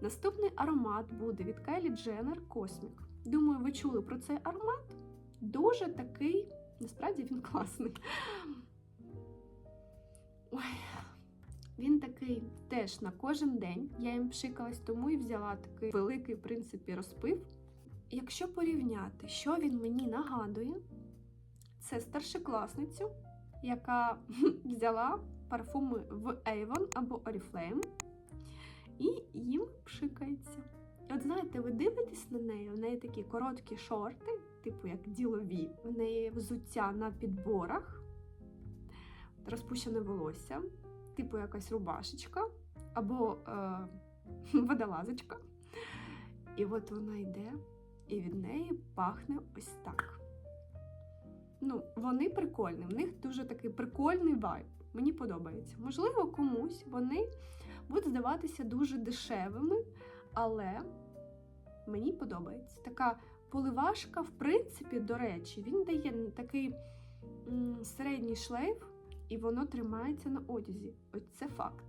Наступний аромат буде від Kylie Jenner Cosmic. Думаю, ви чули про цей аромат. Дуже такий, насправді він класний. Ой, він такий теж на кожен день. Я їм пшикалась, тому і взяла такий великий, в принципі, розпив. Якщо порівняти, що він мені нагадує, це старшокласницю, яка взяла парфуми в Avon або Oriflame і їм пшикається. І от знаєте, ви дивитесь на неї, в неї такі короткі шорти, типу як ділові, в неї взуття на підборах, розпущене волосся, типу якась рубашечка або е, водолазочка. І от вона йде, і від неї пахне ось так. Ну, вони прикольні, в них дуже такий прикольний вайб. Мені подобається. Можливо, комусь вони будуть здаватися дуже дешевими, але мені подобається. Така поливашка, в принципі, до речі, він дає такий середній шлейф, і воно тримається на одязі. Ось це факт.